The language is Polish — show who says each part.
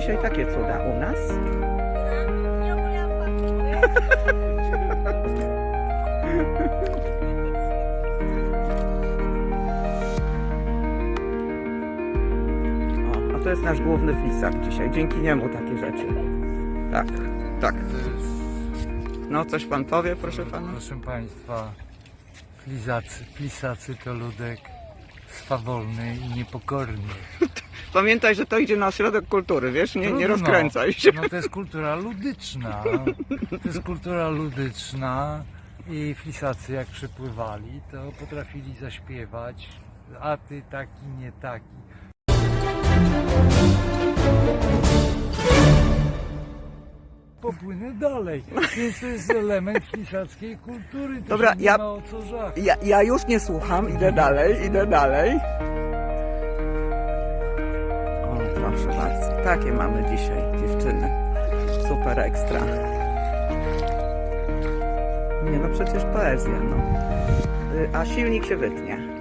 Speaker 1: dzisiaj takie cuda u nas. O, a to jest nasz główny flisak dzisiaj. Dzięki niemu takie rzeczy. Tak, tak. No, coś pan powie, proszę pana?
Speaker 2: Proszę Państwa, flisacy, flisacy to ludek swawolny i niepokorny.
Speaker 1: Pamiętaj, że to idzie na ośrodek kultury, wiesz? Nie, nie
Speaker 2: Trudno.
Speaker 1: rozkręcaj się.
Speaker 2: No to jest kultura ludyczna. To jest kultura ludyczna i flisacy jak przypływali, to potrafili zaśpiewać, a ty taki, nie taki. Popłynę dalej, więc to jest element flisackiej kultury. To
Speaker 1: Dobra,
Speaker 2: nie
Speaker 1: ja-
Speaker 2: ma o co żach.
Speaker 1: Ja, ja już nie słucham, idę dalej, idę dalej. Proszę bardzo. Takie mamy dzisiaj dziewczyny. Super ekstra. Nie no, przecież poezja, no. Y, A silnik się wytnie.